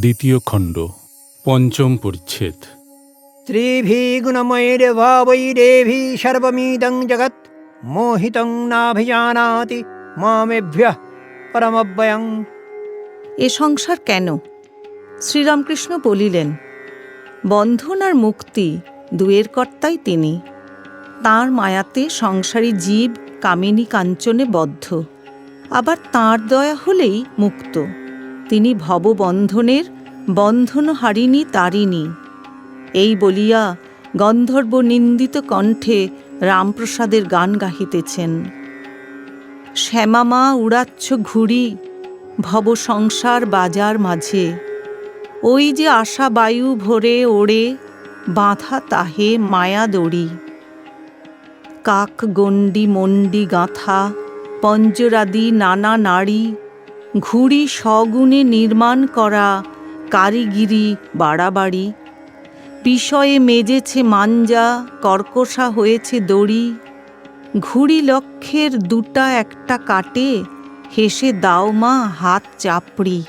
দ্বিতীয় খণ্ড পঞ্চম পরিচ্ছেদ। স্ত্রীভি গুণময়ৈরেভাবৈরেভি সর্বমিদং জগৎ মোহিতং নাভিজানাতি মামেভ্য পরমব্যয়ং। এ সংসার কেন? শ্রীরামকৃষ্ণ বলিলেন বন্ধন আর মুক্তি দুয়ের কর্তাই তিনি। তার মায়াতে সংসারী জীব কামিনী কাঞ্চনে বদ্ধ। আবার তার দয়া হলেই মুক্ত। তিনি ভববন্ধনের বন্ধন হারিনি তারিণী। এই বলিয়া গন্ধর্ব নিন্দিত কণ্ঠে রামপ্রসাদের গান গাহিতেছেন। শ্যামামা উড়াচ্ছ ঘুড়ি, ভব সংসার বাজার মাঝে। ওই যে আশা বায়ু ভরে ওড়ে, বাঁধা তাহে মায়া দড়ি। কাক গণ্ডি মন্ডি গাঁথা, পঞ্জরাদি নানা নারী ঘুড়ি সগুণে নির্মাণ করা, কারিগিরি বাড়াবাড়ি। বিষয়ে মেজেছে মাঞ্জা, কর্কশা হয়েছে দড়ি। ঘুড়ি লক্ষ্যের দুটা একটা কাটে, হেসে দাও মা হাত চাপড়ি।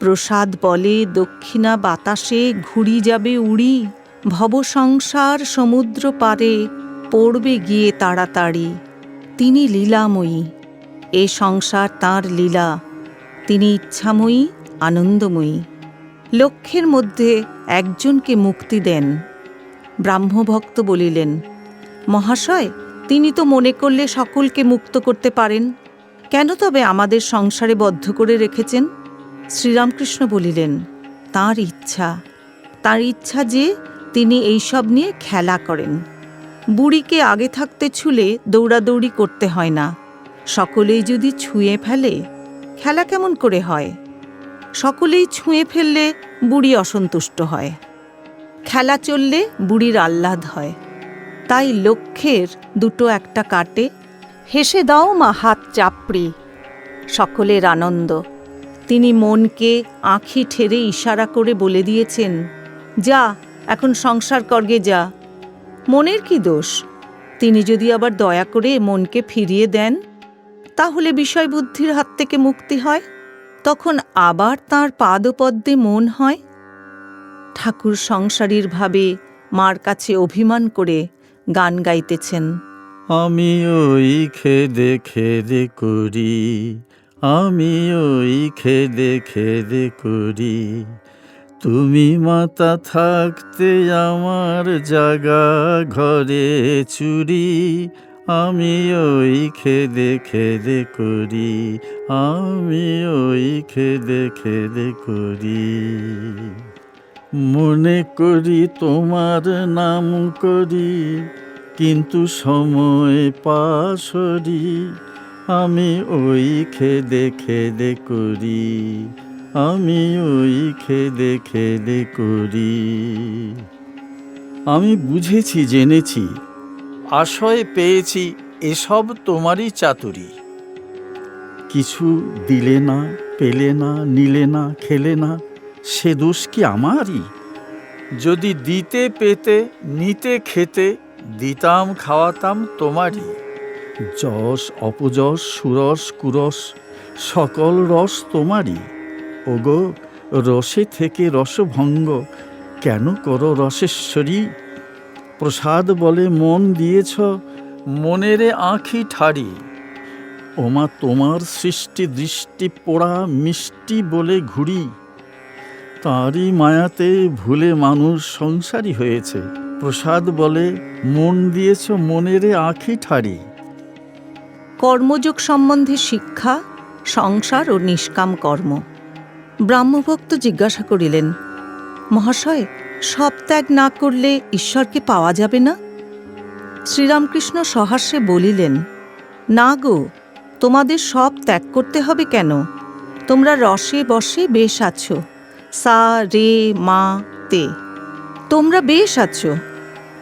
প্রসাদ বলে দক্ষিণা বাতাসে ঘুড়ি যাবে উড়ি, ভব সংসার সমুদ্র পারে পড়বে গিয়ে তাড়াতাড়ি। তিনি লীলাময়ী। এ সংসার তাঁর লীলা। তিনি ইচ্ছাময়ী, আনন্দময়ী। লক্ষ্যের মধ্যে একজনকে মুক্তি দেন। ব্রাহ্মভক্ত বলিলেন, মহাশয়, তিনি তো মনে করলে সকলকে মুক্ত করতে পারেন। কেন তবে আমাদের সংসারে বদ্ধ করে রেখেছেন? শ্রীরামকৃষ্ণ বলিলেন, তার ইচ্ছা। তার ইচ্ছা যে তিনি এইসব নিয়ে খেলা করেন। বুড়িকে আগে থাকতে ছুলে দৌড়াদৌড়ি করতে হয় না। সকলেই যদি ছুঁয়ে ফেলে, খেলা কেমন করে হয়? সকলেই ছুঁয়ে ফেললে বুড়ি অসন্তুষ্ট হয়। খেলা চললে বুড়ির আহ্লাদ হয়। তাই লক্ষ্যের দুটো একটা কাটে, হেসে দাও মা হাত চাপড়ি। সকলের আনন্দ। তিনি মনকে আঁখি ঠেরে ইশারা করে বলে দিয়েছেন, যা, এখন সংসার করগে যা। মনের কি দোষ? তিনি যদি আবার দয়া করে মনকে ফিরিয়ে দেন তাহলে বিষয় বুদ্ধির হাত থেকে মুক্তি হয়? তখন আবার তাঁর পাদপদ্মে মন হয়? ঠাকুর সংসারীর ভাবে মার কাছে অভিমান করে গান গাইতেছেন। আমি ওই খেদে খেদে করি, আমি ওই খেদে খেদে করি। তুমি মাতা থাকতে আমার জাগা ঘরে চুরি আমি ওই খেদে খেদে করি, আমি ওই খেদে খেদে করি। মনে করি তোমার নাম করি, কিন্তু সময় পাশরি আমি ওই খেদে খেদে করি, আমি ওই খেদে খেদে করি। আমি বুঝেছি, জেনেছি আশয় পেয়েছি এসব তোমারই চাতুরি। কিছু দিলে না পেলে না নিলে না খেলে না সে দোষ কি আমারই? যদি দিতে পেতে নিতে খেতে দিতাম খাওয়াতাম তোমারই। যশ অপযশ সুরস কুরস সকল রস তোমারই। ওগো রসে থেকে রসভঙ্গ কেন করো রসেশ্বরী? প্রসাদ বলে মন দিয়েছ, মনেরে আঁখি ঠাড়ি ওমা তোমার সৃষ্টি দৃষ্টি পোড়া মিষ্টি বলে ঘুরি। তারই মায়াতে ভুলে মানুষ সংসারী হয়েছে। প্রসাদ বলে মন দিয়েছ, মনেরে আঁখি ঠাড়ি কর্মযোগ সম্বন্ধে শিক্ষা, সংসার ও নিষ্কাম কর্ম। ব্রাহ্মভক্ত জিজ্ঞাসা করিলেন, মহাশয় সব ত্যাগ না করলে ঈশ্বরকে পাওয়া যাবে না? শ্রীরামকৃষ্ণ সহাস্যে বলিলেন, না গো, তোমাদের সব ত্যাগ করতে হবে কেন? তোমরা রসে বসে বেশ আছো, সা, রে, মা, তে। তোমরা বেশ আছো।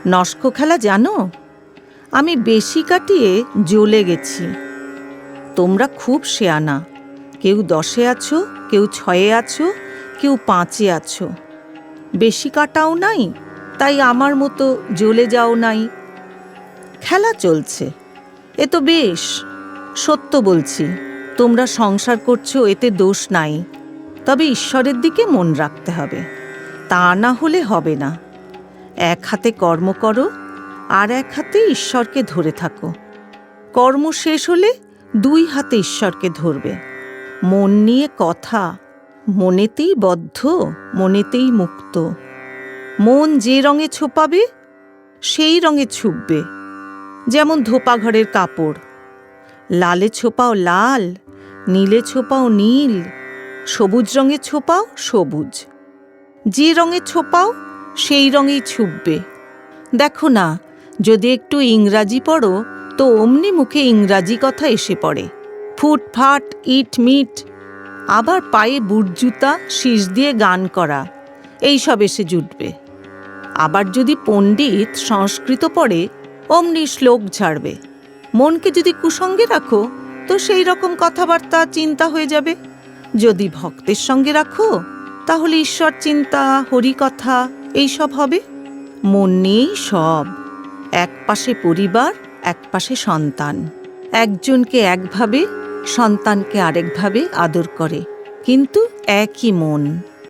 নস্ক খেলা জানো? আমি বেশি কাটিয়ে জ্বলে গেছি। তোমরা খুব শেয়ানা। কেউ দশে আছো, কেউ ছয়ে আছো, কেউ পাঁচে আছো। বেশি কাটাও নাই, তাই আমার মতো জ্বলে যাও নাই। খেলা চলছে, এ তো বেশ, সত্য বলছি, তোমরা সংসার করছ, এতে দোষ নাই। তবে ঈশ্বরের দিকে মন রাখতে হবে, তা না হলে হবে না। এক হাতে কর্ম করো, আর এক হাতে ঈশ্বরকে ধরে থাকো। কর্ম শেষ হলে দুই হাতে ঈশ্বরকে ধরবে। মন নিয়ে কথা মনেতেই বদ্ধ, মনেতেই মুক্ত। মন যে রঙে ছোপাবে, সেই রঙে ছুপবে। যেমন ধোপা ঘরের কাপড়। লালে ছোপাও লাল, নীলে ছোপাও নীল, সবুজ রঙে ছোপাও সবুজ। যে রঙে ছোপাও, সেই রঙেই ছুপবে। দেখো না, যদি একটু ইংরাজি পড়ো, তো অমনি মুখে ইংরাজি কথা এসে পড়ে। ফুটফাট, ইট মিট আবার পায়ে বুট জুতা, শীষ দিয়ে গান করা। এইসব এসে জুটবে। আবার যদি পণ্ডিত সংস্কৃত পড়ে, অমনি শ্লোক ঝাড়বে। মনকে যদি কুসঙ্গে রাখো, তো সেই রকম কথাবার্তা চিন্তা হয়ে যাবে। যদি ভক্তের সঙ্গে রাখো, তাহলে ঈশ্বর চিন্তা, হরিকথা, এইসব হবে। মন নিয়েই সব। এক পাশে পরিবার, এক পাশে সন্তান। একজনকে একভাবে সন্তানকে আরেকভাবে আদর করে। কিন্তু একই মন।